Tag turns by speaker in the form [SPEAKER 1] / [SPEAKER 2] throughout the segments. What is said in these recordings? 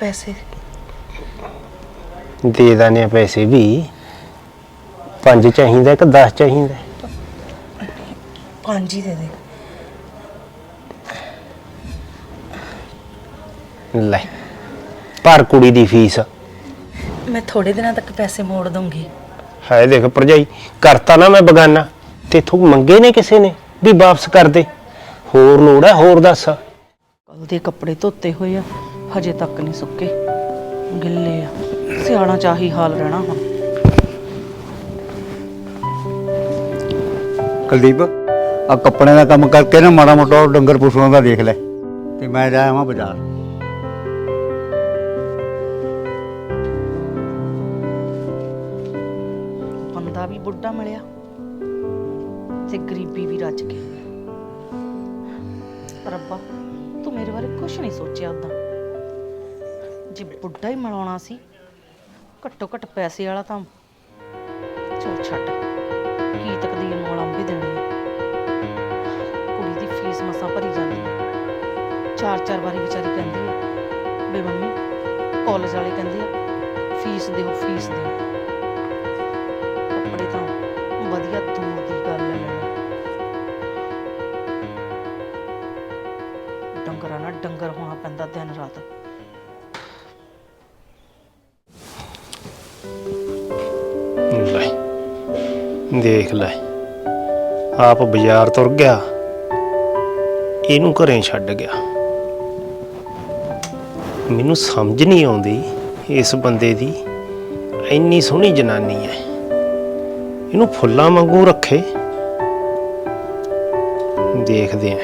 [SPEAKER 1] ਪੈਸੇ।
[SPEAKER 2] ਦੇ ਦਾਨੇ ਆ ਪੈਸੇ ਵੀ। ਪੰਜ ਚਾਹੀਦਾ ਕਿ 10 ਚਾਹੀਦਾ।
[SPEAKER 1] ਪੰਜ ਹੀ ਦੇ ਦੇ।
[SPEAKER 2] ਲੈ ਪਰ ਕੁੜੀ ਦੀ ਫੀਸ।
[SPEAKER 1] ਮੈਂ ਥੋੜੇ ਦਿਨਾਂ ਤੱਕ ਪੈਸੇ ਮੋੜ ਦੂੰਗੀ
[SPEAKER 2] ਹੈ ਦੇਖ ਭਰਜਾਈ ਕਰਤਾ ਨਾ ਮੈਂ ਬਗਾਨਾ। ਤੇਥੋਂ ਮੰਗੇ ਨੇ ਕਿਸੇ ਨੇ ਵੀ ਵਾਪਸ ਕਰ ਦੇ। ਹੋਰ ਲੋੜ ਹੈ ਹੋਰ ਦੱਸ।
[SPEAKER 1] ਕੱਲ ਦੇ ਕੱਪੜੇ ਧੋਤੇ ਹੋਏ ਆ। ਹਜੇ ਤੱਕ ਨਹੀਂ ਸੁੱਕੇ। ਗਿੱਲੇ ਆ। ਸਿਆਣਾ ਚਾਹੀ ਹਾਲ ਰਹਿਣਾ ਹੁਣ।
[SPEAKER 3] ਕੁਲਦੀਪ ਆ ਕੱਪੜਿਆਂ ਦਾ ਕੰਮ ਕਰਕੇ ਨਾ ਮਾੜਾ ਮੋਟਾ ਡੰਗਰ ਪਸ਼ੂਆਂ ਦਾ ਦੇਖ ਲੈ। ਤੇ ਮੈਂ ਜਾ ਆਵਾਂ ਬਾਜ਼ਾਰ।
[SPEAKER 1] ਬੰਦਾ ਵੀ ਬੁੱਢਾ ਮਿਲਿਆ ਤੇ ਗਰੀਬੀ ਵੀ ਰੱਜ ਗਈ। ਰੱਬਾ ਤੂੰ ਮੇਰੇ ਬਾਰੇ ਕੁਝ ਨਹੀਂ ਸੋਚਿਆ ਉਦਾਂ ਜੇ, ਬੁੱਢਾ ਹੀ ਮਿਲਾਉਣਾ ਸੀ। ਘੱਟੋ ਘੱਟ ਪੈਸੇ ਵਾਲਾ ਤਾਂ ਚਲ ਛੱਡ। ਕੀ ਤਕਦੀਰ ਨੂੰ ਅਲੰਬੇ ਦੇਣੇ ਆ। ਕੁੜੀ ਦੀ ਫੀਸ ਮਸਾਂ ਭਰੀ ਜਾਂਦੀ ਹੈ। ਚਾਰ ਚਾਰ ਵਾਰੀ ਵਿਚਾਰੀ ਕਹਿੰਦੀ ਹੈ, ਬੇ ਮੰਮੀ ਕਾਲਜ ਵਾਲੇ ਕਹਿੰਦੇ ਆ, ਫੀਸ ਦਿਓ ਫੀਸ ਦਿਓ। ਕੱਪੜੇ ਤਾਂ ਵਧੀਆ ਦੂਰ ਦੀ ਗੱਲ ਹੈ। ਲੈਣਾ ਡੰਗਰਾਂ ਨਾਲ ਡੰਗਰ ਹੋਣਾ ਪੈਂਦਾ ਦਿਨ ਰਾਤ।
[SPEAKER 2] ਦੇਖ ਲੈ। ਆਪ ਬਾਜ਼ਾਰ ਤੁਰ ਗਿਆ। ਇਹਨੂੰ ਘਰੇ ਛੱਡ ਗਿਆ। ਮੈਨੂੰ ਸਮਝ ਨਹੀਂ ਆਉਂਦੀ ਇਸ ਬੰਦੇ ਦੀ ਇੰਨੀ ਸੋਹਣੀ ਜਨਾਨੀ ਹੈ। ਇਹਨੂੰ ਫੁੱਲਾਂ ਵਾਂਗੂ ਰੱਖੇ। ਦੇਖਦੇ ਆਂ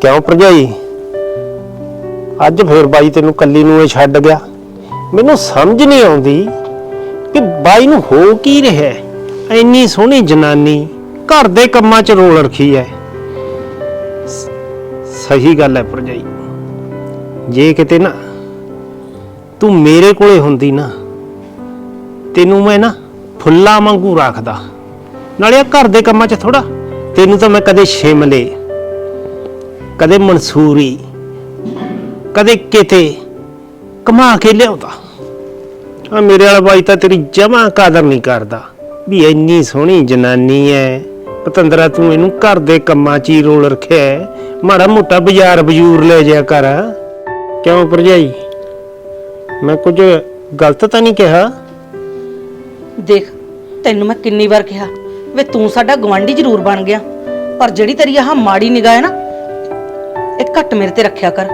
[SPEAKER 2] ਕਿਉਂ ਭਰਜਾਈ? ਅੱਜ ਫੇਰ ਬਾਈ ਤੈਨੂੰ ਕੱਲੀ ਨੂੰ ਇਹ ਛੱਡ ਗਿਆ। ਮੈਨੂੰ ਸਮਝ ਨਹੀਂ ਆਉਂਦੀ ਕਿ ਬਾਈ ਨੂੰ ਹੋ ਕੀ ਰਿਹਾ ਹੈ। ਇੰਨੀ ਸੋਹਣੀ ਜਨਾਨੀ ਘਰ ਦੇ ਕੰਮਾਂ 'ਚ ਰੋਲ ਰੱਖੀ ਹੈ। ਸਹੀ ਗੱਲ ਹੈ ਪਰਜਾਈ ਜੇ ਕਿਤੇ ਨਾ ਤੂੰ ਮੇਰੇ ਕੋਲੇ ਹੁੰਦੀ ਨਾ, ਤੈਨੂੰ ਮੈਂ ਨਾ ਫੁੱਲਾਂ ਵਾਂਗੂ ਰੱਖਦਾ। ਨਾਲੇ ਆਹ ਘਰ ਦੇ ਕੰਮਾਂ 'ਚ ਥੋੜਾ ਤੈਨੂੰ ਤਾਂ ਮੈਂ ਕਦੇ ਸ਼ਿਮਲੇ ਕਦੇ ਮਨਸੂਰੀ ਕਦੇ ਕਿਤੇ ਕਮਾ ਕੇ ਲਿਆਉਂਦਾ। ਆ ਮੇਰੇ ਵਾਲਾ ਬਾਈ ਤਾਂ ਤੇਰੀ ਜਮਾ ਕਦਰ ਨਹੀਂ ਕਰਦਾ। ਵੀ ਇੰਨੀ ਸੋਹਣੀ ਜਨਾਨੀ ਐ। ਪਤੰਦਰਾ, ਤੂੰ ਇਹਨੂੰ ਘਰ ਦੇ ਕੰਮਾਂ 'ਚ ਹੀ ਰੋਲ ਰੱਖਿਆ ਹੈ। ਮਾੜਾ ਮੋਟਾ ਬਾਜ਼ਾਰ ਬਜੂਰ ਲੈ ਜਾ ਕਰ। ਕਿਉਂ ਭਰਜਾਈ? ਮੈਂ ਕੁਝ ਗਲਤ ਤਾਂ ਨਹੀਂ ਕਿਹਾ?
[SPEAKER 1] ਦੇਖ, ਤੈਨੂੰ ਮੈਂ ਕਿੰਨੀ ਵਾਰ ਕਿਹਾ ਵੇ ਤੂੰ ਸਾਡਾ ਗਵਾਂਢੀ ਜ਼ਰੂਰ ਬਣ ਗਿਆ। ਪਰ ਜਿਹੜੀ ਤੇਰੀ ਆਹ ਮਾੜੀ ਨਿਗਾਹ ਹੈ ਨਾ, ਇਹ ਘੱਟ ਮੇਰੇ ਤੇ ਰੱਖਿਆ ਕਰ।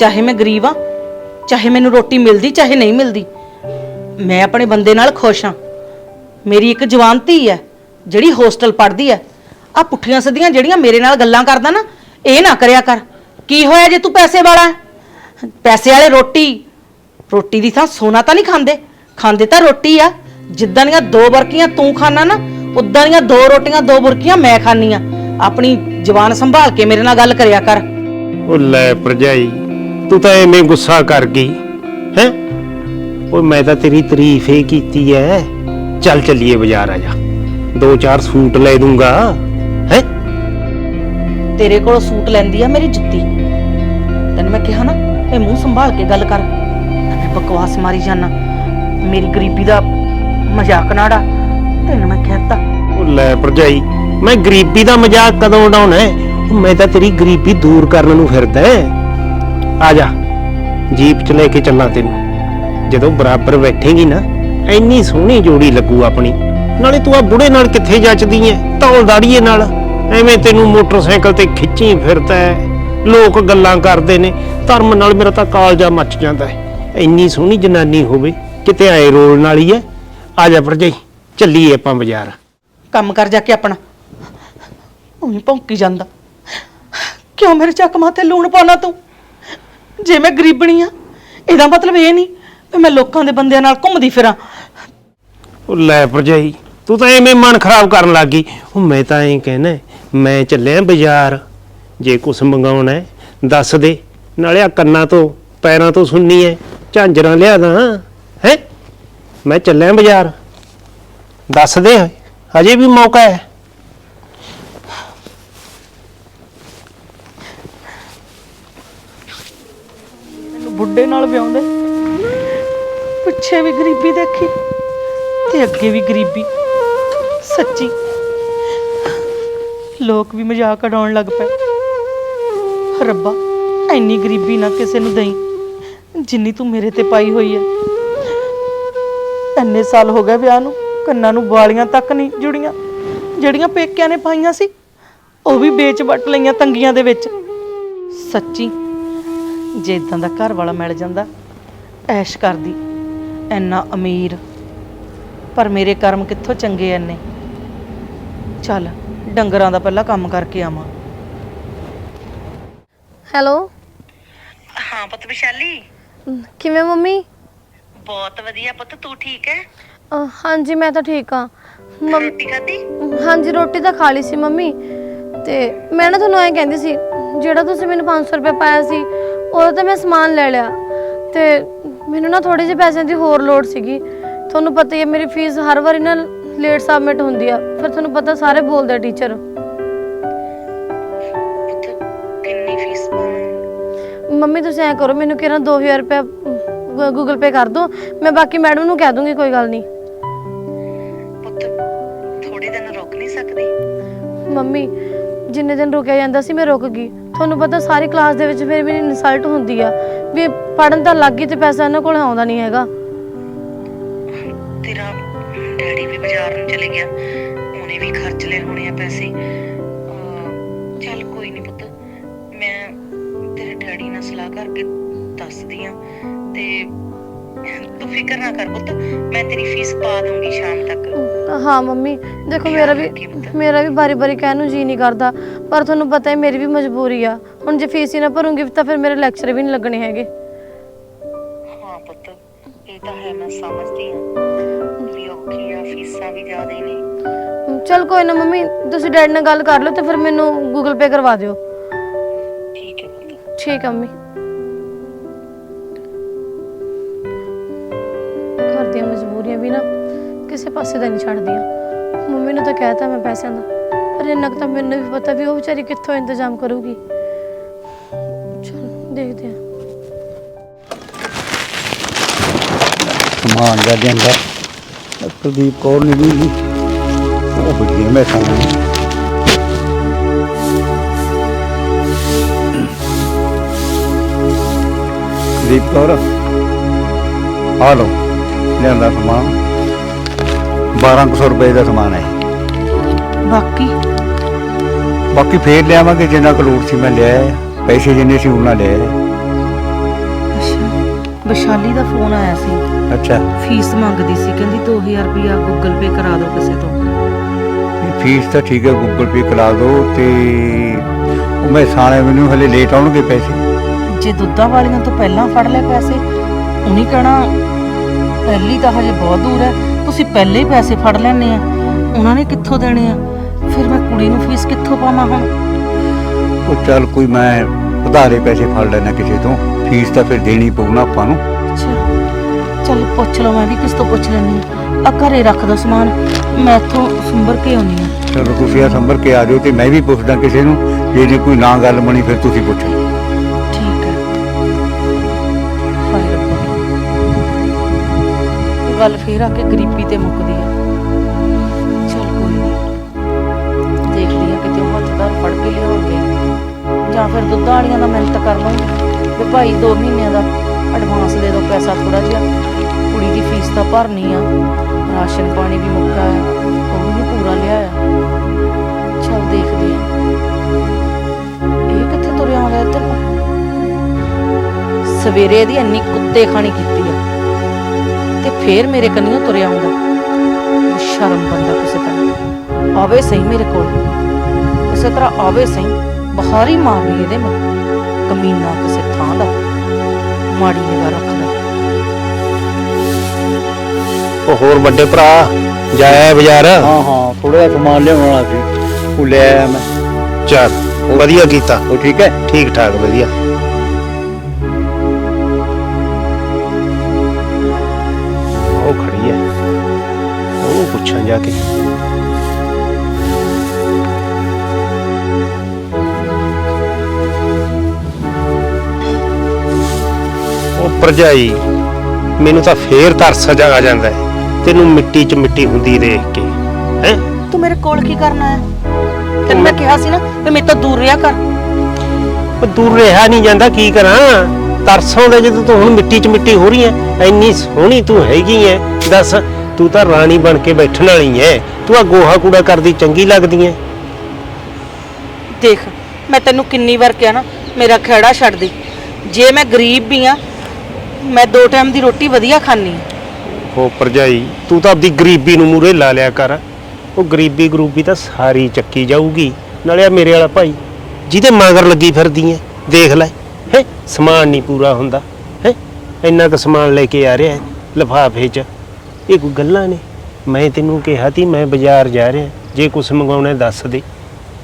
[SPEAKER 1] ਚਾਹੇ ਮੈਂ ਗਰੀਬ ਆ ਚਾਹੇ ਮੈਨੂੰ ਰੋਟੀ ਮਿਲਦੀ, ਚਾਹੇ ਨਹੀਂ ਮਿਲਦੀ, ਮੈਂ ਆਪਣੇ ਬੰਦੇ ਨਾਲ ਖੁਸ਼ ਹਾਂ। ਮੇਰੀ ਇੱਕ ਜਵਾਨ ਧੀ ਹੈ, ਜਿਹੜੀ ਹੋਸਟਲ ਪੜ੍ਹਦੀ ਹੈ। ਆ ਪੁੱਠੀਆਂ ਸਿੱਧੀਆਂ ਜਿਹੜੀਆਂ ਮੇਰੇ ਨਾਲ ਗੱਲਾਂ ਕਰਦਾ ਨਾ, ਇਹ ਨਾ ਕਰਿਆ ਕਰ। ਕੀ ਹੋਇਆ ਜੇ ਤੂੰ ਪੈਸੇ ਵਾਲਾ ਹੈ? ਪੈਸੇ ਵਾਲੇ ਰੋਟੀ ਰੋਟੀ ਦੀ ਥਾਂ ਸੋਨਾ ਤਾਂ ਨਹੀਂ ਖਾਂਦੇ? ਖਾਂਦੇ ਤਾਂ ਰੋਟੀ ਆ। ਜਿੱਦਾਂ ਦੀਆਂ ਦੋ ਬਰਕੀਆਂ ਤੂੰ ਖਾਣਾ ਨਾ, ਉਦਾਂ ਦੀਆਂ ਦੋ ਰੋਟੀਆਂ, ਦੋ ਬੁਰਕੀਆਂ ਮੈਂ ਖਾਣੀ ਆ ਆਪਣੀ ਜ਼ਬਾਨ ਸੰਭਾਲ ਕੇ ਮੇਰੇ ਨਾਲ ਗੱਲ ਕਰਿਆ ਕਰ।
[SPEAKER 2] ਉਹ ਲੈ ਭਰਜਾਈ ਤੂੰ ਤਾਂ ਐਵੇਂ ਗੁੱਸਾ ਕਰ ਗਈ ਹੈ? ਓਏ ਮੈਂ ਤਾਂ ਤੇਰੀ ਤਾਰੀਫ ਹੀ ਕੀਤੀ ਐ। ਚੱਲ ਚੱਲੀਏ ਬਾਜ਼ਾਰ ਆ ਜਾ। ਦੋ ਚਾਰ ਸੂਟ ਲੈ ਦੂੰਗਾ ਹੈ?
[SPEAKER 1] ਤੇਰੇ ਕੋਲੋਂ ਸੂਟ ਲੈਂਦੀ ਆ ਮੇਰੀ ਜੁੱਤੀ। ਤੈਨੂੰ ਮੈਂ ਕਿਹਾ ਨਾ ਇਹ ਮੂੰਹ ਸੰਭਾਲ ਕੇ ਗੱਲ ਕਰ। ਐਵੇਂ ਬਕਵਾਸ ਮਾਰੀ ਜਾਨਾ। ਮੇਰੀ ਗਰੀਬੀ ਦਾ ਮਜ਼ਾਕ ਨਾੜਾ। ਤੈਨੂੰ ਮੈਂ ਕਹਿਤਾ।
[SPEAKER 2] ਉਹ ਲੈ ਭਰਜਾਈ ਮੈਂ ਗਰੀਬੀ ਦਾ ਮਜ਼ਾਕ ਕਦੋਂ ਉਡਾਉਣਾ ਹੈ? ਉਹ ਮੈਂ ਤਾਂ ਤੇਰੀ ਗਰੀਬੀ ਦੂਰ ਕਰਨ ਨੂੰ ਫਿਰਦਾ ਹੈ। ਆ ਜਾ। ਜੀਪ ਚ ਲੈ ਕੇ ਚੱਲਾਂ ਤੈਨੂੰ। ਜਦੋਂ ਬਰਾਬਰ ਬੈਠੇਗੀ ਨਾ ਇੰਨੀ ਸੋਹਣੀ ਜੋੜੀ ਲੱਗੂ ਆਪਣੀ। ਨਾਲੇ ਤੂੰ ਆ ਬੁੜੇ ਨਾਲ ਕਿੱਥੇ ਜੱਚਦੀ ਐ? ਤੌਲ ਦਾੜੀਏ ਨਾਲ। ਐਵੇਂ ਤੈਨੂੰ ਮੋਟਰਸਾਈਕਲ ਤੇ ਖਿੱਚੀ ਫਿਰਦਾ ਹੈ। ਲੋਕ ਗੱਲਾਂ ਕਰਦੇ ਨੇ। ਧਰਮ ਨਾਲ ਮੇਰਾ ਤਾਂ ਕਾਲਜਾ ਮੱਚ ਜਾਂਦਾ ਹੈ ਇੰਨੀ ਸੋਹਣੀ ਜਨਾਨੀ ਹੋਵੇ, ਕਿਤੇ ਆਏ ਰੋਲ ਨਾਲ ਹੀ ਐ। ਆ ਜਾ ਭਰਜਾਈ, ਚੱਲੀਏ ਆਪਾਂ ਬਾਜ਼ਾਰ।
[SPEAKER 1] ਕੰਮ ਕਰ ਜਾ ਕੇ ਆਪਣਾ। ਉਹੀ ਭੌਂਕੀ ਜਾਂਦਾ। ਕਿਉਂ ਮੇਰੇ ਚੱਕਮਾਂ ਤੇ ਲੂਣ ਪਾਉਣਾ ਤੂੰ? ਜੇ ਮੈਂ ਗਰੀਬਣੀ ਆ ਇਹਦਾ ਮਤਲਬ ਇਹ ਨਹੀਂ ਵੀ ਮੈਂ ਲੋਕਾਂ ਦੇ ਬੰਦਿਆਂ ਨਾਲ ਘੁੰਮਦੀ ਫਿਰਾਂ।
[SPEAKER 2] ਉਹ ਲੈ ਭਰਜਾਈ ਤੂੰ ਤਾਂ ਐਵੇਂ ਮਨ ਖਰਾਬ ਕਰਨ ਲੱਗੀ ਉਹ ਮੈਂ ਤਾਂ ਐਂ ਕਹਿਣਾ ਮੈਂ ਚੱਲਿਆ ਬਾਜ਼ਾਰ। ਜੇ ਕੁਛ ਮੰਗਾਉਣਾ ਹੈ, ਦੱਸ ਦੇ ਨਾਲੇ ਆ ਕੰਨਾਂ ਤੋਂ ਪੈਰਾਂ ਤੋਂ ਸੁਣਨੀ ਐ ਝਾਂਜਰਾਂ ਲਿਆ ਦਾਂ ਹੈ? ਮੈਂ ਚੱਲਿਆ ਬਾਜ਼ਾਰ। ਦੱਸ ਦੇ ਹਜੇ ਵੀ ਮੌਕਾ ਹੈ।
[SPEAKER 1] ਤੇ ਅੱਗੇ ਵੀ ਗਰੀਬੀ। ਸੱਚੀ। ਲੋਕ ਵੀ ਮਜ਼ਾਕ ਉਡਾਉਣ ਲੱਗ ਪਏ। ਰੱਬਾ, ਐਨੀ ਗਰੀਬੀ ਨਾ ਕਿਸੇ ਨੂੰ ਦਈ, ਜਿੰਨੀ ਤੂੰ ਮੇਰੇ ਤੇ ਪਾਈ ਹੋਈ ਹੈ ਇੰਨੇ ਸਾਲ ਹੋ ਗਏ ਵਿਆਹ ਨੂੰ, ਕੰਨਾਂ ਨੂੰ ਵਾਲੀਆਂ ਤੱਕ ਨਹੀਂ ਜੁੜੀਆਂ। ਜਿਹੜੀਆਂ ਪੇਕਿਆਂ ਨੇ ਪਾਈਆਂ ਸੀ, ਉਹ ਵੀ ਵੇਚ ਵੱਟ ਲਈਆਂ ਤੰਗੀਆਂ ਦੇ ਵਿੱਚ। ਸੱਚੀ, ਜੇ ਇਦਾਂ ਦਾ ਘਰ ਵਾਲਾ ਮਿਲ ਜਾਂਦਾ, ਐਸ਼ ਕਰਦੀ, ਐਨਾ ਅਮੀਰ ਪਰ ਮੇਰੇ ਕਰਮ ਕਿੱਥੋਂ ਚੰਗੇ ਐਨੇ ਚੱਲ ਡੰਗਰਾਂ ਦਾ ਪਹਿਲਾਂ ਕੰਮ ਕਰਕੇ ਆਵਾਂ।
[SPEAKER 4] ਹੈਲੋ?
[SPEAKER 1] ਹਾਂ ਪੁੱਤ ਵਿਸ਼ਾਲੀ।
[SPEAKER 4] ਅਮ, ਕਿਵੇਂ ਮੰਮੀ?
[SPEAKER 1] ਬਹੁਤ ਵਧੀਆ ਪੁੱਤ ਤੂੰ ਠੀਕ ਹੈ
[SPEAKER 4] ਅ, ਹਾਂਜੀ ਮੈਂ ਤਾਂ ਠੀਕ ਆ ਮੰਮ-
[SPEAKER 1] ਰੋਟੀ ਖਾਧੀ?
[SPEAKER 4] ਹਾਂਜੀ ਰੋਟੀ ਤਾਂ ਖਾ ਲਈ ਸੀ ਮੰਮੀ। ਤੇ ਮੈਂ ਨਾ ਤੁਹਾਨੂੰ ਐਂ ਕਹਿੰਦੀ ਸੀ ਜਿਹੜਾ ਤੁਸੀਂ ਮੈਨੂੰ 500 ਰੁਪਏ ਪਾਇਆ ਸੀ ਉਹਦਾ ਤਾਂ ਮੈਂ ਸਮਾਨ ਲੈ ਲਿਆ। ਤੇ ਮੈਨੂੰ ਨਾ ਥੋੜੇ ਜਿਹੇ ਪੈਸਿਆਂ ਦੀ ਹੋਰ ਲੋੜ ਸੀਗੀ। ਤੁਹਾਨੂੰ ਪਤਾ ਹੀ ਹੈ ਮੇਰੀ ਫੀਸ ਹਰ ਵਾਰੀ ਨਾ ਲੇਟ ਸਬਮਿਟ ਹੁੰਦੀ ਆ। ਫਿਰ ਤੁਹਾਨੂੰ ਪਤਾ ਸਾਰੇ ਬੋਲਦੇ ਟੀਚਰ
[SPEAKER 1] ਪੁੱਤ ਕਿੰਨੀ ਫੀਸ ਪਾਉਣੀ?
[SPEAKER 4] ਮੰਮੀ ਤੁਸੀਂ ਐਂ ਕਰੋ ਮੈਨੂੰ ਕਿਹੜਾ 2000 ਰੁਪਏ ਗੂਗਲ ਪੇ ਕਰ ਦਿਓ। ਮੈਂ ਬਾਕੀ ਮੈਡਮ ਨੂੰ ਕਹਿ ਦੂੰਗੀ ਕੋਈ ਗੱਲ ਨਹੀਂ।
[SPEAKER 1] ਪੁੱਤ ਥੋੜੇ ਦਿਨ ਰੁਕ ਨਹੀਂ ਸਕਦੀ।
[SPEAKER 4] ਮੰਮੀ ਜਿੰਨੇ ਦਿਨ ਰੁਕਿਆ ਜਾਂਦਾ ਸੀ ਮੈਂ ਰੁਕ ਗਈ। ਤੁਹਾਨੂੰ ਪਤਾ ਸਾਰੀ ਕਲਾਸ ਦੇ ਵਿੱਚ ਫਿਰ ਮੇਰੀ ਇਨਸਲਟ ਹੁੰਦੀ ਆ। ਵੀ ਪੜਨ ਤਾਂ ਲੱਗ ਗਈ ਤੇ ਪੈਸਾ ਇਹਨਾਂ ਕੋਲ ਆਉਂਦਾ ਨਹੀਂ ਹੈਗਾ।
[SPEAKER 1] ਤੇਰਾ ਡੈਡੀ ਵੀ ਬਾਜ਼ਾਰ ਨੂੰ ਚਲੇ ਗਿਆ। ਉਹਨੇ ਵੀ ਖਰਚ ਲਏ ਹੋਣੇ ਆ ਪੈਸੇ। ਚੱਲ ਕੋਈ ਨਹੀਂ ਪੁੱਤ ਮੈਂ ਤੇਰੇ ਡੈਡੀ ਨਾਲ ਸਲਾਹ ਕਰਕੇ ਦੱਸਦੀ ਆ। ਤੇ ਤੂੰ ਫਿਕਰ ਨਾ ਕਰ ਪੁੱਤ ਮੈਂ ਤੇਰੀ ਫੀਸ ਪਾ ਦੂੰਗੀ ਸ਼ਾਮ ਤੱਕ।
[SPEAKER 4] ਹਾਂ ਮੰਮੀ ਦੇਖੋ ਮੇਰਾ ਵੀ ਮੇਰਾ ਵੀ ਬਾਰੀ-ਬਾਰੀ ਕਹਿਣ ਨੂੰ ਜੀ ਨਹੀਂ ਕਰਦਾ ਪਰ ਤੁਹਾਨੂੰ ਪਤਾ ਹੈ ਮੇਰੀ ਵੀ ਮਜਬੂਰੀ ਆ। ਹੁਣ ਜੇ ਫੀਸ ਹੀ ਨਾ ਭਰੂੰਗੀ ਤਾਂ ਫਿਰ ਮੇਰੇ ਲੈਕਚਰ ਵੀ ਨਹੀਂ ਲੱਗਣੇ ਹੈਗੇ।
[SPEAKER 1] ਹਾਂ ਪੁੱਤ ਇਹ ਤਾਂ ਹੈ ਮੈਂ ਸਮਝਦੀ ਵੀ ਔਖੀ ਆ ਫੀਸਾਂ ਵੀ ਜ਼ਿਆਦਾ ਨੇ।
[SPEAKER 4] ਚਲ ਕੋਈ ਨਾ ਮੰਮੀ ਤੁਸੀਂ ਡੈਡ ਨਾਲ ਗੱਲ ਕਰ ਲਓ ਤੇ ਫਿਰ ਮੈਨੂੰ ਗੂਗਲ ਪੇ ਕਰਵਾ ਦਿਓ।
[SPEAKER 1] ਠੀਕ ਹੈ ਪੁੱਤ
[SPEAKER 4] ਠੀਕ ਆ ਮੰਮੀ। ਘਰ ਦੀਆਂ ਮਜਬੂਰੀਆਂ ਵੀ ਨਾ ਕਿਸੇ ਪਾਸੇ ਦਾ ਨਹੀਂ ਛੱਡਦੀਆਂ। ਮੰਮੀ ਨੇ ਤਾਂ ਕਹਿਤਾ ਮੈਂ ਪੈਸਿਆਂ ਦਾ ਪਰ ਇੰਨਾ ਕੁ ਤਾਂ ਮੈਨੂੰ ਵੀ ਪਤਾ ਵੀ ਉਹ ਵਿਚਾਰੀ ਕਿੱਥੋਂ ਇੰਤਜ਼ਾਮ ਕਰੂਗੀ। ਚਲ ਦੇਖਦੇ ਆ
[SPEAKER 3] ਸਮਾਨ ਦਾ ਜਾਂਦਾ ਕੁਲਦੀਪ ਕੌਰ ਨਹੀਂ ਮਿਲੀ ਉਹ ਬੁੱਢੀ ਮੈਂ ਸਾਹਮਣੇ ਕੁਲਦੀਪ ਕੌਰ ਆ ਲਓ ਲਿਆਂਦਾ ਸਮਾਨ। 1200 ਰੁਪਏ ਦਾ ਸਮਾਨ ਹੈ।
[SPEAKER 1] ਬਾਕੀ?
[SPEAKER 3] ਬਾਕੀ ਫੇਰ ਲਿਆਵਾਂਗੇ ਜਿੰਨਾ ਕੁ ਲੋੜ ਸੀ ਮੈਂ ਲਿਆ ਹੈ। ਪੈਸੇ ਜਿੰਨੇ ਸੀ ਉਹਨਾਂ ਲਿਆ ਹੈ।
[SPEAKER 1] ਵਿਸ਼ਾਲੀ ਦਾ ਫੋਨ ਆਇਆ ਸੀ।
[SPEAKER 3] ਅੱਛਾ।
[SPEAKER 1] ਫੀਸ ਮੰਗਦੀ ਸੀ ਕਹਿੰਦੀ 2000 ਰੁਪਇਆ ਗੂਗਲ ਪੇ ਕਰਾ ਦਿਓ ਕਿਸੇ ਤੋਂ।
[SPEAKER 3] ਇਹ ਫੀਸ ਤਾਂ ਠੀਕ ਹੈ ਗੂਗਲ ਪੇ ਕਰਾ ਦਿਓ ਤੇ ਉਹ ਮੈਂ ਸਾਲੇ ਮੈਨੂੰ ਹਲੇ ਲੇਟ ਆਉਣਗੇ ਪੈਸੇ।
[SPEAKER 1] ਜੇ ਦੁੱਧਾਂ ਵਾਲੀਆਂ ਤੋਂ ਪਹਿਲਾਂ ਫੜ ਲੈ ਪੈਸੇ ਉਹਨੀ ਕਹਿਣਾ ਪਹਿਲੀ ਤਾਂ ਹਜੇ ਬਹੁਤ ਦੂਰ ਹੈ ਤੁਸੀਂ ਪਹਿਲੇ ਹੀ ਪੈਸੇ ਫੜ ਲੈਣੇ ਆ ਉਹਨਾਂ ਨੇ ਕਿੱਥੋਂ ਦੇਣੇ ਆ? ਫਿਰ ਮੈਂ ਕੁੜੀ ਨੂੰ ਫੀਸ ਕਿੱਥੋਂ ਪਾਵਾਂ ਹੁਣ?
[SPEAKER 3] ਉਹ ਚੱਲ ਕੋਈ ਮੈਂ ਉਧਾਰੇ ਪੈਸੇ ਫੜ ਲੈਣਾ ਕਿਸੇ ਤੋਂ। ਫੀਸ ਤਾਂ ਫਿਰ ਦੇਣੀ ਪਊ ਨਾ ਆਪਾਂ ਨੂੰ।
[SPEAKER 1] ਅੱਛਾ। ਚੱਲ ਪੁੱਛ ਲਵਾਂ ਵੀ ਕਿਸ ਤੋਂ ਪੁੱਛ ਲੈਣੀ ਆ ਘਰੇ ਰੱਖ ਦੋ ਸਮਾਨ। ਮੈਂ ਇੱਥੋਂ ਸੁੰਬਰ ਕੇ ਆਉਣੀ ਆ
[SPEAKER 3] ਚਲੋ ਤੁਸੀਂ ਆ ਸੰਭਰ ਕੇ ਆ ਜਾਓ ਤੇ ਮੈਂ ਵੀ ਪੁੱਛਦਾ ਕਿਸੇ ਨੂੰ। ਜੇ ਜੇ ਕੋਈ ਨਾ ਗੱਲ ਬਣੀ ਫਿਰ ਤੁਸੀਂ ਪੁੱਛੋ।
[SPEAKER 1] ਠੀਕ ਹੈ। ਹਾਏ ਰੱਬਾ। ਗੱਲ ਫੇਰ ਆ ਕੇ ਗਰੀਬੀ ਤੇ ਮੁੱਕਦੀ ਆ। ਜਾਂ ਫਿਰ ਦੁੱਧਾਂ ਵਾਲੀਆਂ ਦਾ ਮਿਹਨਤ ਕਰ ਲਵਾਂਗੀ ਵੀ ਭਾਈ 2 ਮਹੀਨਿਆਂ ਦਾ ਐਡਵਾਂਸ ਦੇ ਦਿਓ ਪੈਸਾ ਥੋੜਾ ਜਿਹਾ। ਕੁੜੀ ਦੀ ਫੀਸ ਤਾਂ ਭਰਨੀ ਆ, ਰਾਸ਼ਨ ਪਾਣੀ ਵੀ ਮੁੱਕਾ ਆ, ਉਹ ਵੀ ਨੀ ਪੂਰਾ ਲਿਆਇਆ ਚਲ ਦੇਖਦੀ ਆ। ਇਹ ਕਿੱਥੇ ਤੁਰਿਆ ਆਉਂਦਾ ਇੱਧਰ ਸਵੇਰੇ ਦੀ ਇੰਨੀ ਕੁੱਤੇ ਖਾਣੀ ਕੀਤੀ ਆ, ਤੇ ਫੇਰ ਮੇਰੇ ਕੰਨੀਓ ਤੁਰਿਆ ਆਉਂਦਾ। ਸ਼ਰਮ ਬੰਦਾ ਕਿਸੇ ਤਰ੍ਹਾਂ। ਆਵੇ ਸਹੀ ਮੇਰੇ ਕੋਲ। ਕਿਸੇ ਤਰ੍ਹਾਂ ਆਵੇ ਸਹੀ। ਬਹਾਰੀ ਮਾਰਨੀ ਇਹਦੇ ਮੈਂ ਕਮੀਨਾ ਕਿਸੇ ਥਾਂ ਦਾ ਮਾੜੀ ਨਿਗਾ ਰੱਖਦਾ।
[SPEAKER 2] ਉਹ ਹੋਰ ਵੱਡੇ ਭਰਾ ਜਾਇਆ ਬਾਜ਼ਾਰ?
[SPEAKER 3] ਹਾਂ ਹਾਂ ਥੋੜਾ ਜਿਹਾ ਸਮਾਨ ਲਿਆਉਣ ਵਾਲਾ ਸੀ। ਉਹ ਲੈ ਆਇਆ ਮੈਂ।
[SPEAKER 2] ਚੱਲ ਵਧੀਆ ਕੀਤਾ।
[SPEAKER 3] ਉਹ ਠੀਕ ਹੈ?
[SPEAKER 2] ਠੀਕ ਠਾਕ ਵਧੀਆ। ਉਹ ਖੜੀ ਹੈ। ਉਹ ਪੁੱਛਾਂ ਜਾ ਕੇ। ਭਰਜਾਈ ਮੈਨੂੰ ਤਾਂ ਫੇਰ ਤਰਸ ਆ ਜਾਂਦਾ ਹੈ। ਤੈਨੂੰ ਮਿੱਟੀ 'ਚ ਮਿੱਟੀ ਹੁੰਦੀ ਦੇਖ ਕੇ ਹੈ?
[SPEAKER 1] ਤੂੰ ਮੇਰੇ ਕੋਲ ਕੀ ਕਰਨਾ ਹੈ? ਤੈਨੂੰ ਮੈਂ ਕਿਹਾ ਸੀ ਨਾ ਵੀ ਮੇਰੇ ਤੋਂ ਦੂਰ ਰਿਹਾ ਕਰ।
[SPEAKER 2] ਉਹ ਦੂਰ ਰਿਹਾ ਨਹੀਂ ਜਾਂਦਾ ਕੀ ਕਰਾਂ? ਤਰਸ ਆਉਂਦਾ ਜਦੋਂ ਤੂੰ ਹੁਣ ਮਿੱਟੀ 'ਚ ਮਿੱਟੀ ਹੋ ਰਹੀ ਐ ਇੰਨੀ ਸੋਹਣੀ ਤੂੰ ਹੈਗੀ ਐ ਦੱਸ ਤੂੰ ਤਾਂ ਰਾਣੀ ਬਣ ਕੇ ਬੈਠਣ ਵਾਲੀ ਐ ਤੂੰ ਆ ਗੋਹਾ ਕੂੜਾ ਕਰਦੀ ਚੰਗੀ ਲੱਗਦੀ ਐ
[SPEAKER 1] ਦੇਖ ਮੈਂ ਤੈਨੂੰ ਕਿੰਨੀ ਵਾਰ ਕਿਹਾ ਨਾ ਮੇਰਾ ਖੇੜਾ ਛੱਡ ਦੇ। ਜੇ ਮੈਂ ਗਰੀਬ ਵੀ ਆ ਮੈਂ ਦੋ ਟਾਈਮ ਦੀ ਰੋਟੀ ਵਧੀਆ ਖਾਣੀ
[SPEAKER 2] ਉਹ ਭਰਜਾਈ, ਤੂੰ ਤਾਂ ਆਪਦੀ ਗਰੀਬੀ ਨੂੰ ਮੂਰੇ ਲਾ ਲਿਆ ਕਰ। ਉਹ ਗਰੀਬੀ ਗਰੂਬੀ ਤਾਂ ਸਾਰੀ ਚੱਕੀ ਜਾਊਗੀ। ਨਾਲੇ ਆ ਮੇਰੇ ਵਾਲਾ ਭਾਈ, ਜਿਹਦੇ ਮਗਰ ਲੱਗੀ ਫਿਰਦੀ ਐ, ਦੇਖ ਲੈ, ਹੈ, ਸਮਾਨ ਨਹੀਂ ਪੂਰਾ ਹੁੰਦਾ, ਹੈ, ਇੰਨਾ ਕੁ ਸਮਾਨ ਲੈ ਕੇ ਆ ਰਿਹਾ ਲਫਾਫੇ 'ਚ। ਇਹ ਕੋਈ ਗੱਲਾਂ ਨੇ? ਮੈਂ ਤੈਨੂੰ ਕਿਹਾ ਤੀ, ਮੈਂ ਬਾਜ਼ਾਰ ਜਾ ਰਿਹਾ, ਜੇ ਕੁਝ ਮੰਗਾਉਣਾ ਦੱਸ ਦੇ।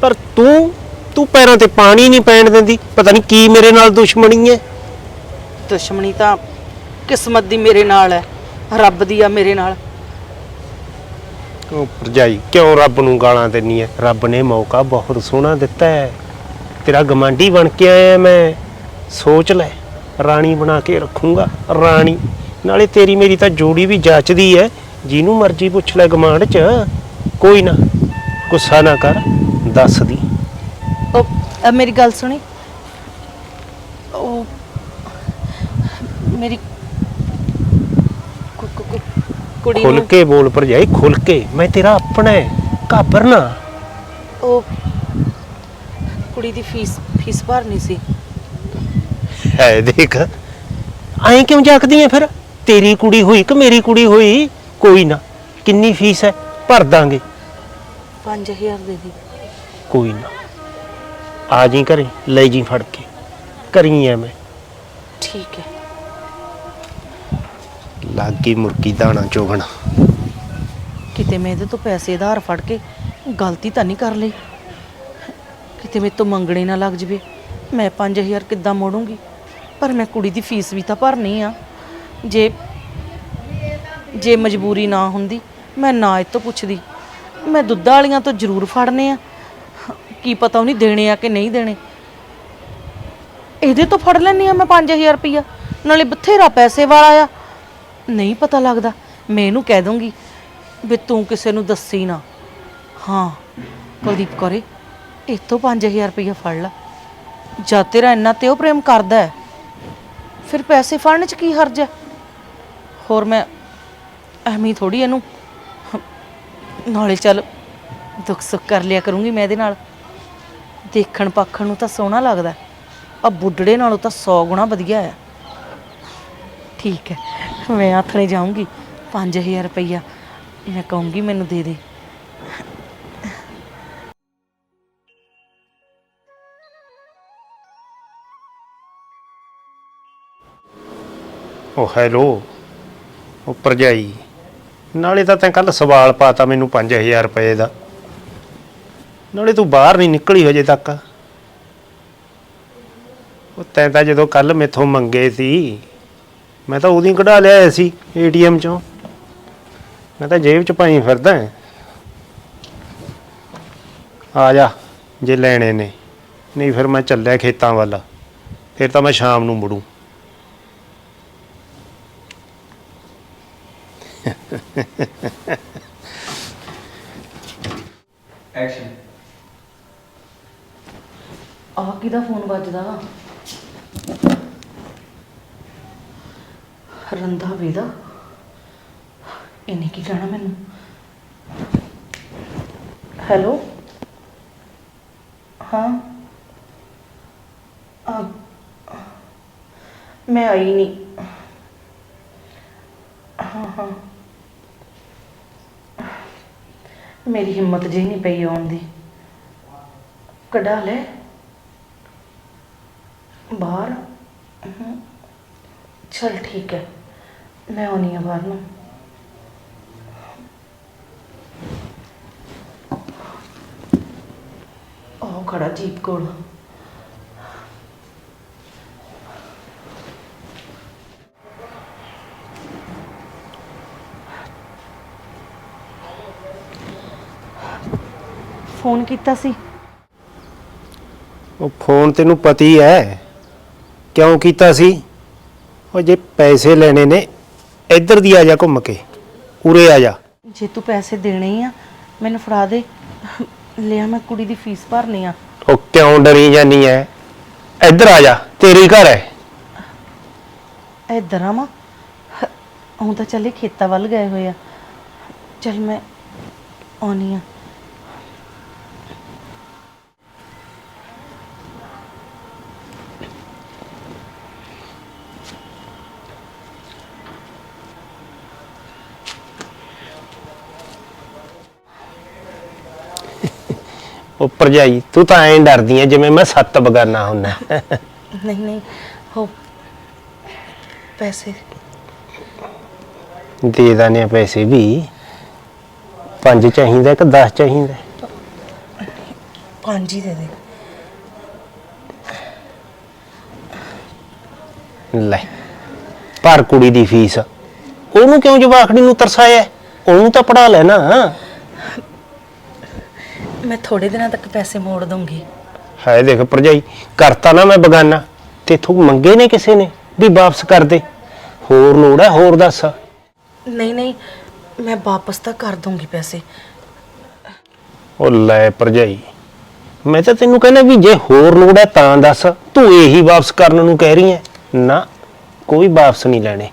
[SPEAKER 2] ਪਰ ਤੂੰ ਤੂੰ ਪੈਰਾਂ ਤੇ ਪਾਣੀ ਨਹੀਂ ਪੈਣ ਦਿੰਦੀ, ਪਤਾ ਨਹੀਂ ਕੀ ਮੇਰੇ ਨਾਲ ਦੁਸ਼ਮਣੀ ਐ।
[SPEAKER 1] ਦੁਸ਼ਮਣੀ ਤਾਂ ਕਿਸਮਤ ਦੀ ਮੇਰੇ ਨਾਲ ਹੈ ਰੱਬ ਦੀ ਆ ਮੇਰੇ ਨਾਲ।
[SPEAKER 2] ਉਹ ਭਰਜਾਈ ਕਿਉਂ ਰੱਬ ਨੂੰ ਗਾਲਾਂ ਦਿੰਨੀ ਐ? ਰੱਬ ਨੇ ਮੌਕਾ ਬਹੁਤ ਸੋਹਣਾ ਦਿੱਤਾ ਹੈ ਤੇਰਾ ਗਮਾਂਡੀ ਬਣ ਕੇ ਆਇਆ ਮੈਂ। ਸੋਚ ਲੈ ਰਾਣੀ ਬਣਾ ਕੇ ਰੱਖੂੰਗਾ ਰਾਣੀ। ਨਾਲੇ ਤੇਰੀ ਮੇਰੀ ਤਾਂ ਜੋੜੀ ਵੀ ਜੱਚਦੀ ਐ। ਜਿਹਨੂੰ ਮਰਜ਼ੀ ਪੁੱਛ ਲੈ ਗਮਾਂਡ 'ਚ। ਕੋਈ ਨਾ ਗੁੱਸਾ ਨਾ ਕਰ ਦੱਸ ਦੀ।
[SPEAKER 1] ਉਹ ਅ, ਮੇਰੀ ਗੱਲ ਸੁਣੀ। ਉਹ ਮੇਰੀ ਕੁ- ਕੁ- ਕੁ- ਕੁੜੀ
[SPEAKER 2] ਖੁੱਲ
[SPEAKER 1] ਨੂੰ
[SPEAKER 2] ਕੇ ਬੋਲ ਭਰਜਾਈ ਖੁੱਲ ਕੇ ਮੈਂ ਤੇਰਾ ਆਪਣਾ ਹੈ ਘਾਬਰ
[SPEAKER 1] ਉਹ ਕੁੜੀ ਦੀ ਫੀਸ ਫੀਸ ਭਰਨੀ ਸੀ
[SPEAKER 2] ਹੈ ਦੇਖ ਐਂ ਕਿਉਂ ਜਾਕਦੀ ਐ ਫਿਰ ਤੇਰੀ ਕੁੜੀ ਹੋਈ ਕਿ ਮੇਰੀ ਕੁੜੀ ਹੋਈ ਕੋਈ ਨਾ ਕਿੰਨੀ ਫੀਸ ਹੈ ਭਰ ਦਾਂਗੇ
[SPEAKER 1] 5000 ਦੇ ਦੀ
[SPEAKER 2] ਕੋਈ ਨਾ ਆ ਜੀ ਘਰੇ ਲੈ ਜੀ ਫੜ ਕੇ ਕਰੀ ਐ ਮੈਂ
[SPEAKER 1] ਠੀਕ ਹੈ
[SPEAKER 2] ਲੱਗੀ ਮੁਰਗੀ ਦਾਣਾ ਚੋਗਣਾ।
[SPEAKER 1] ਕਿਤੇ ਮੈਂ ਇਹਦੇ ਤੋਂ ਪੈਸੇ ਉਧਾਰ ਫੜ ਕੇ ਗਲਤੀ ਤਾਂ ਨਹੀਂ ਕਰ ਲਈ। ਕਿਤੇ ਮੇਰੇ ਤੋਂ ਮੰਗਣੇ ਨਾ ਲੱਗ ਜਵੇ। ਮੈਂ 5000 ਕਿੱਦਾਂ ਮੋੜੂੰਗੀ? ਪਰ ਮੈਂ ਕੁੜੀ ਦੀ ਫੀਸ ਵੀ ਤਾਂ ਭਰਨੀ ਆ। ਜੇ ਜੇ ਮਜਬੂਰੀ ਨਾ ਹੁੰਦੀ, ਮੈਂ ਨਾ ਇਹ ਤੋਂ ਪੁੱਛਦੀ। ਮੈਂ ਦੁੱਧ ਵਾਲੀਆਂ ਤੋਂ ਜ਼ਰੂਰ ਫੜਨੇ ਆ। ਕੀ ਪਤਾ ਉਹਨੇ ਦੇਣੇ ਆ ਕਿ ਨਹੀਂ ਦੇਣੇ। ਇਹਦੇ ਤੋਂ ਫੜ ਲੈਣੀ ਆ ਮੈਂ 5000 ਰੁਪਈਆ। ਨਾਲੇ ਬਥੇਰਾ ਪੈਸੇ ਵਾਲਾ ਆ। ਨਹੀਂ ਪਤਾ ਲੱਗਦਾ। ਮੈਂ ਇਹਨੂੰ ਕਹਿ ਦੂੰਗੀ ਵੀ ਤੂੰ ਕਿਸੇ ਨੂੰ ਦੱਸੀ ਨਾ। ਹਾਂ, ਕੁਲਦੀਪ ਕਰੇ ਇਤੋਂ 5000 ਰੁਪਈਆ ਫੜ ਲਾ। ਜਾਂ ਤੇਰਾ ਇੰਨਾ ਤੇ ਉਹ ਪ੍ਰੇਮ ਕਰਦਾ ਹੈ। ਫਿਰ ਪੈਸੇ ਫੜਨ ਚ ਕੀ ਹਰਜ ਹੈ? ਹੋਰ ਮੈਂ ਐਵੇਂ ਥੋੜੀ ਇਹਨੂੰ ਨਾਲੇ ਚੱਲ ਦੁੱਖ ਸੁੱਖ ਕਰ ਲਿਆ ਕਰੂੰਗੀ ਮੈਂ ਇਹਦੇ ਨਾਲ। ਦੇਖਣ ਪੱਖਣ ਨੂੰ ਤਾਂ ਸੋਹਣਾ ਲੱਗਦਾ ਆ ਬੁੱਢੜੇ ਨਾਲੋਂ ਤਾਂ 100 ਗੁਣਾ ਵਧੀਆ ਹੈ। ਠੀਕ ਹੈ। ਮੈਂ ਆਥਣੇ ਜਾਊਂਗੀ 5000 ਰੁਪਈਆ। ਮੈਂ ਕਹੂੰਗੀ ਮੈਨੂੰ ਦੇ ਦੇ।
[SPEAKER 2] ਉਹ ਹੈਲੋ ਉਹ ਭਰਜਾਈ, ਨਾਲੇ ਤਾਂ ਤੈਂ ਕੱਲ ਸਵਾਲ ਪਾਤਾ ਮੈਨੂੰ 5000 ਰੁਪਏ ਦਾ। ਨਾਲੇ ਤੂੰ ਬਾਹਰ ਨਹੀਂ ਨਿਕਲੀ ਹਜੇ ਤੱਕ। ਉਹ ਤੈਂ ਤਾਂ ਜਦੋਂ ਕੱਲ ਮੇਥੋਂ ਮੰਗੇ ਸੀ ਮੈਂ ਤਾਂ ਉਹਦੀ ਕਢਾ ਲਿਆ ਸੀ ਏਟੀਐਮ ਚੋਂ। ਮੈਂ ਤਾਂ ਜੇਬ ਚ ਪਾਈ ਫਿਰਦਾ ਆ ਜਾ ਜੇ ਲੈਣੇ ਨੇ। ਨਹੀਂ ਫਿਰ ਮੈਂ ਚੱਲਿਆ ਖੇਤਾਂ ਵੱਲ। ਫਿਰ ਤਾਂ ਮੈਂ ਸ਼ਾਮ ਨੂੰ ਮੁੜੂ।
[SPEAKER 5] ਐਕਸ਼ਨ
[SPEAKER 1] ਆਹ ਕਿਹਦਾ ਫੋਨ ਵੱਜਦਾ ਰੰਧਾਵੇ ਦਾ ਇਹਨੇ ਕੀ ਕਹਿਣਾ ਮੈਨੂੰ? ਹੈਲੋ ਹਾਂ? ਆ ਮੈਂ ਆਈ ਨਹੀਂ। ਹਾਂ ਹਾਂ। ਮੇਰੀ ਹਿੰਮਤ ਜਿਹੀ ਨਹੀਂ ਪਈ ਆਉਣ ਦੀ। ਕਢਾ ਲੈ। ਬਾਹਰ। ਹਮ, ਚਲ ਠੀਕ ਹੈ। ਮੈਂ ਆਉਣੀ ਆ ਬਾਹਰ ਨੂੰ। ਉਹ ਖੜਾ ਜੀਪ ਕੋਲ। ਫੋਨ ਕੀਤਾ ਸੀ।
[SPEAKER 2] ਉਹ ਫੋਨ ਤੈਨੂੰ ਪਤੀ ਹੈ। ਕਿਉਂ ਕੀਤਾ ਸੀ? ਉਹ ਜੇ ਪੈਸੇ ਲੈਣੇ ਨੇ। ਇੱਧਰ ਦੀ ਆ ਜਾ ਘੁੰਮ ਕੇ ਉਰੇ ਆ ਜਾ।
[SPEAKER 1] ਜੇ ਤੂੰ ਪੈਸੇ ਦੇਣੇ ਹੀ ਆ ਮੈਨੂੰ ਫੜਾ ਦੇ। ਲਿਆ ਮੈਂ ਕੁੜੀ ਦੀ ਫੀਸ ਭਰਨੀ ਆ।
[SPEAKER 2] ਉਹ ਕਿਉਂ ਡਰੀ ਜਾਨੀ ਐ? ਇੱਧਰ ਆ ਜਾ ਤੇਰੀ ਘਰ ਹੈ
[SPEAKER 1] ਇੱਧਰ ਆਵਾਂ ਹੁਣ ਤਾਂ ਚੱਲੇ ਖੇਤਾਂ ਵੱਲ ਗਏ ਹੋਏ ਆ। ਚੱਲ ਮੈਂ ਆਉਣੀ ਆ।
[SPEAKER 2] ਉਹ ਭਰਜਾਈ ਤੂੰ ਤਾਂ ਐਂ ਡਰਦੀ ਐ ਜਿਵੇਂ ਮੈਂ ਸੱਤ ਬਗਾਨਾ ਹੁੰਨਾ।
[SPEAKER 1] ਨਹੀਂ ਨਹੀਂ ਹੋ। ਪੈਸੇ।
[SPEAKER 2] ਦੇ ਦਾਨੇ ਆ ਪੈਸੇ ਵੀ। ਪੰਜ ਚਾਹੀਦਾ ਕਿ 10 ਚਾਹੀਦਾ?
[SPEAKER 1] ਪੰਜ ਹੀ ਦੇ ਦੇ।
[SPEAKER 2] ਲੈ ਪਰ ਕੁੜੀ ਦੀ ਫੀਸ। ਉਹਨੂੰ ਕਿਉਂ ਜਵਾਖੜੀ ਨੂੰ ਤਰਸਾਇਆ? ਉਹਨੂੰ ਤਾਂ ਪੜਾ ਲੈਣਾ
[SPEAKER 1] ਮੈਂ ਥੋੜੇ ਦਿਨਾਂ ਤੱਕ ਪੈਸੇ ਮੋੜ ਦੂੰਗੀ
[SPEAKER 2] ਹੈ ਦੇਖ ਭਰਜਾਈ ਕਰਤਾ ਨਾ ਮੈਂ ਬਗਾਨਾ। ਤੇਥੋਂ ਮੰਗੇ ਨੇ ਕਿਸੇ ਨੇ ਵੀ ਵਾਪਸ ਕਰ ਦੇ? ਹੋਰ ਲੋੜ ਹੈ ਹੋਰ ਦੱਸ।
[SPEAKER 1] ਨਹੀਂ ਨਹੀਂ ਮੈਂ ਵਾਪਸ ਤਾਂ ਕਰ ਦੂੰਗੀ ਪੈਸੇ।
[SPEAKER 2] ਉਹ ਲੈ ਭਰਜਾਈ ਮੈਂ ਤਾਂ ਤੈਨੂੰ ਕਹਿੰਦਾ ਵੀ ਜੇ ਹੋਰ ਲੋੜ ਹੈ ਤਾਂ ਦੱਸ ਤੂੰ ਇਹੀ ਵਾਪਸ ਕਰਨ ਨੂੰ ਕਹਿ ਰਹੀ ਹੈ। ਨਾ ਕੋਈ ਵਾਪਸ ਨਹੀਂ ਲੈਣੇ।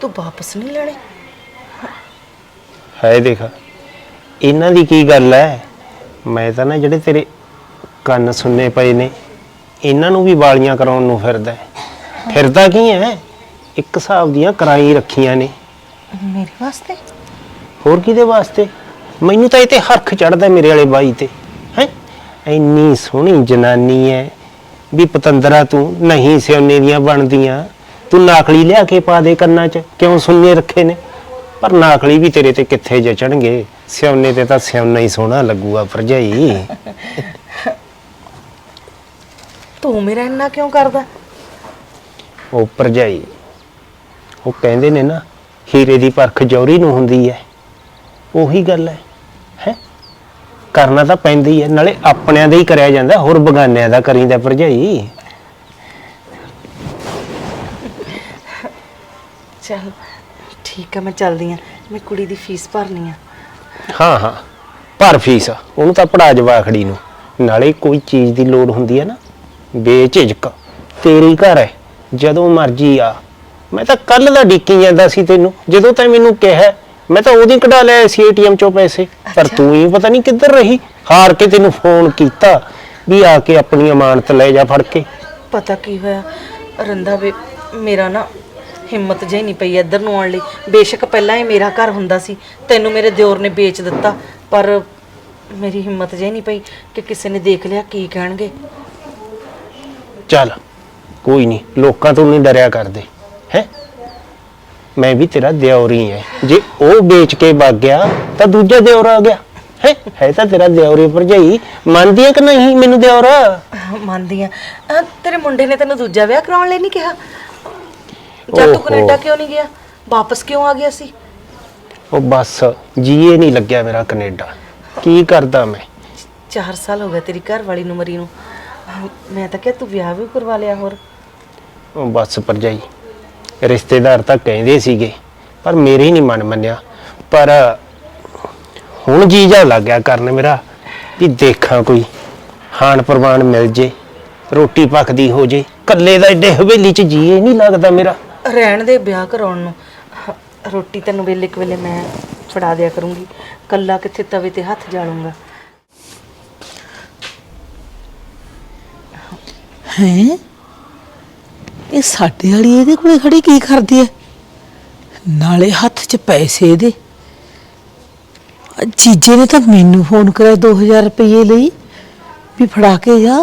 [SPEAKER 1] ਤੂੰ ਵਾਪਸ ਨਹੀਂ ਲੈਣੇ?
[SPEAKER 2] ਹੈ ਦੇਖ ਇਹਨਾਂ ਦੀ ਕੀ ਗੱਲ ਹੈ? ਮੈਂ ਤਾਂ ਨਾ ਜਿਹੜੇ ਤੇਰੇ ਕੰਨ ਸੁੰਨੇ ਪਏ ਨੇ ਇਹਨਾਂ ਨੂੰ ਵੀ ਵਾਲੀਆਂ ਕਰਾਉਣ ਨੂੰ ਫਿਰਦਾ ਹੈ। ਫਿਰਦਾ ਕੀ ਹੈ? ਇੱਕ ਹਿਸਾਬ ਦੀਆਂ ਕਰਾਈ ਰੱਖੀਆਂ ਨੇ।
[SPEAKER 1] ਮੇਰੇ ਵਾਸਤੇ?
[SPEAKER 2] ਹੋਰ ਕਿਹਦੇ ਵਾਸਤੇ? ਮੈਨੂੰ ਤਾਂ ਇਹ ਤੇ ਹਰਖ ਚੜਦਾ ਮੇਰੇ ਵਾਲੇ ਬਾਈ ਤੇ। ਹੈ? ਇੰਨੀ ਸੋਹਣੀ ਜਨਾਨੀ ਹੈ ਵੀ ਪਤੰਦਰਾ ਤੂੰ ਨਹੀਂ ਸਿਉਨੇ ਦੀਆਂ ਬਣਦੀਆਂ। ਤੂੰ ਨਾਖਲੀ ਲਿਆ ਕੇ ਪਾ ਦੇ ਕੰਨਾਂ 'ਚ ਕਿਉਂ ਸੁੰਨੇ ਰੱਖੇ ਨੇ? ਪਰ ਨਾਖਲੀ ਵੀ ਤੇਰੇ ਤੇ ਕਿੱਥੇ ਜਚਣਗੇ? ਸਿਉਨੇ ਤੇ ਤਾਂ ਸਿਉਨਾ ਹੀ ਸੋਹਣਾ ਲੱਗੂਗਾ ਭਰਜਾਈ।
[SPEAKER 1] ਤੂੰ ਮੇਰਾ ਇੰਨਾ ਕਿਉਂ ਕਰਦਾ?
[SPEAKER 2] ਉਹ ਭਰਜਾਈ ਉਹ ਕਹਿੰਦੇ ਨੇ ਨਾ ਹੀਰੇ ਦੀ ਪਰਖ ਜੌਰੀ ਨੂੰ ਹੁੰਦੀ ਹੈ ਉਹੀ ਗੱਲ ਹੈ ਹੈ? ਕਰਨਾ ਤਾਂ ਪੈਂਦਾ ਹੀ ਹੈ ਨਾਲੇ ਆਪਣਿਆਂ ਦਾ ਹੀ ਕਰਿਆ ਜਾਂਦਾ ਹੋਰ ਬਗਾਨਿਆਂ ਦਾ ਕਰੀਂਦਾ ਭਰਜਾਈ।
[SPEAKER 1] ਚੱਲ ਠੀਕ ਆ ਮੈਂ ਚੱਲਦੀ ਆ ਮੈਂ ਕੁੜੀ ਦੀ ਫੀਸ ਭਰਨੀ ਆ।
[SPEAKER 2] ਹਾਂ ਹਾਂ। ਭਰ ਫੀਸ ਉਹਨੂੰ ਤਾਂ ਪੜਾ ਜਵਾਖੜੀ ਨੂੰ। ਨਾਲੇ ਕੋਈ ਚੀਜ਼ ਦੀ ਲੋੜ ਹੁੰਦੀ ਹੈ ਨਾ। ਬੇਝਿਜਕ। ਤੇਰੀ ਘਰ ਹੈ ਜਦੋਂ ਮਰਜ਼ੀ ਆ। ਮੈਂ ਤਾਂ ਕੱਲ ਦਾ ਡਿੱਕੀ ਜਾਂਦਾ ਸੀ ਤੈਨੂੰ। ਜਦੋਂ ਤੈਂ ਮੈਨੂੰ ਕਿਹਾ ਮੈਂ ਤਾਂ ਉਹਦੀ ਕਢਾ ਲਿਆ ਸੀ ਏਟੀਐਮ ਚੋਂ ਪੈਸੇ। ਪਰ। ਤੂੰ ਹੀ ਪਤਾ ਨਹੀਂ ਕਿੱਧਰ ਰਹੀ। ਹਾਰ ਕੇ ਤੈਨੂੰ ਫੋਨ ਕੀਤਾ ਵੀ ਆ ਕੇ ਆਪਣੀ ਅਮਾਨਤ ਲੈ ਜਾ ਫੜ ਕੇ।
[SPEAKER 1] ਪਤਾ ਕੀ ਹੋਇਆ? ਰੰਦਾ ਵੇ ਮੇਰਾ ਨਾ ਹਿੰਮਤ ਜਿਹੀ ਨਹੀਂ ਪਈ ਇੱਧਰ ਨੂੰ ਆਉਣ ਲਈ। ਬੇਸ਼ੱਕ ਪਹਿਲਾਂ ਇਹ ਮੇਰਾ ਘਰ ਹੁੰਦਾ ਸੀ ਤੈਨੂੰ ਮੇਰੇ ਦਿਓਰ ਨੇ ਵੇਚ ਦਿੱਤਾ ਪਰ ਮੇਰੀ ਹਿੰਮਤ ਜਿਹੀ ਨਹੀਂ ਪਈ ਕਿ ਕਿਸੇ ਨੇ ਦੇਖ ਲਿਆ ਕੀ ਕਹਿਣਗੇ।
[SPEAKER 2] ਚੱਲ ਕੋਈ ਨਹੀਂ ਲੋਕਾਂ ਤੋਂ ਨਹੀਂ ਡਰਿਆ ਕਰਦੇ ਹੈ? ਮੈਂ ਵੀ ਤੇਰਾ ਦਿਓਰ ਹੀ ਜੇ ਉਹ ਵੇਚ ਕੇ ਵਗ ਗਿਆ ਤਾਂ ਦੂਜਾ ਦਿਓਰ ਆ ਗਿਆ ਹੈ? ਹੈ ਤਾਂ ਤੇਰਾ ਦਿਓਰ ਭਰਜਾਈ ਮੰਨਦੀ ਹੈ ਕਿ ਨਹੀਂ ਮੈਨੂੰ ਦਿਓਰ?
[SPEAKER 1] ਮੰਨਦੀ ਆ ਅਹ, ਤੇਰੇ ਮੁੰਡੇ ਨੇ ਤੈਨੂੰ ਦੂਜਾ ਵਿਆਹ ਕਰਾਉਣ ਲਈ ਨਹੀਂ ਕਿਹਾ? ਜਦ ਤੂੰ
[SPEAKER 2] ਓਹੋ।
[SPEAKER 1] ਕੈਨੇਡਾ ਕਿਉਂ ਨਹੀਂ ਗਿਆ? ਵਾਪਸ ਕਿਉਂ ਆ ਗਿਆ ਸੀ?
[SPEAKER 2] ਉਹ ਬਸ ਜੀਏ ਨਹੀਂ ਲੱਗਿਆ ਮੇਰਾ ਕੈਨੇਡਾ। ਕੀ ਕਰਦਾ ਮੈਂ?
[SPEAKER 1] 4 ਸਾਲ ਹੋ ਗਏ ਤੇਰੀ ਘਰ ਵਾਲੀ ਨੂੰ ਮਰੀ ਨੂੰ। ਮੈਂ ਤਾਂ ਕਿਹਾ ਤੂੰ ਵਿਆਹ ਵੀ ਕਰਵਾ ਲਿਆ ਹੋਰ।
[SPEAKER 2] ਉਹ ਬਸ ਭਰਜਾਈ ਰਿਸ਼ਤੇਦਾਰ ਤਾਂ ਕਹਿੰਦੇ ਸੀਗੇ ਪਰ ਮੇਰੇ ਹੀ ਨਹੀਂ ਮਨ ਮੰਨਿਆ। ਪਰ ਹੁਣ ਜੀ ਜਾ ਲੱਗ ਗਿਆ ਕਰਨ ਮੇਰਾ ਵੀ ਦੇਖਾਂ ਕੋਈ ਹਾਨ ਪ੍ਰਵਾਨ ਮਿਲ ਜੇ ਰੋਟੀ ਪੱਕਦੀ ਹੋ ਜੇ ਕੱਲੇ ਦਾ ਏਡੇ ਹਵੇਲੀ 'ਚ ਜੀਏ ਨਹੀਂ ਲੱਗਦਾ ਮੇਰਾ।
[SPEAKER 1] ਰਹਿਣ ਦੇ, ਵਿਆਹ ਕਰਾਉਣ ਨੂੰ। ਰੋਟੀ ਤੈਨੂੰ ਵੇਲੇ ਕੁ ਵੇਲੇ ਮੈਂ ਫੜਾ ਦਿਆ ਕਰੂੰਗੀ। ਕੱਲਾ ਕਿੱਥੇ ਤਵੇ ਤੇ ਹੱਥ ਜਾਲੂੰਗਾ।
[SPEAKER 5] ਹੈ? ਇਹ ਸਾਡੇ ਵਾਲੀ ਇਹਦੇ ਕੋਲੇ ਖੜੀ ਕੀ ਕਰਦੀ ਹੈ ਨਾਲੇ ਹੱਥ 'ਚ ਪੈਸੇ ਇਹਦੇ। ਆ ਜੀਜੇ ਨੇ ਤਾਂ ਮੈਨੂੰ ਫੋਨ ਕਰਿਆ 2000 ਰੁਪਏ ਲਈ, ਵੀ ਫੜਾ ਕੇ ਜਾ।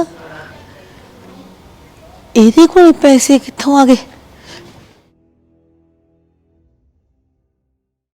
[SPEAKER 5] ਇਹਦੇ ਕੋਲ ਪੈਸੇ ਕਿੱਥੋਂ ਆ ਗਏ?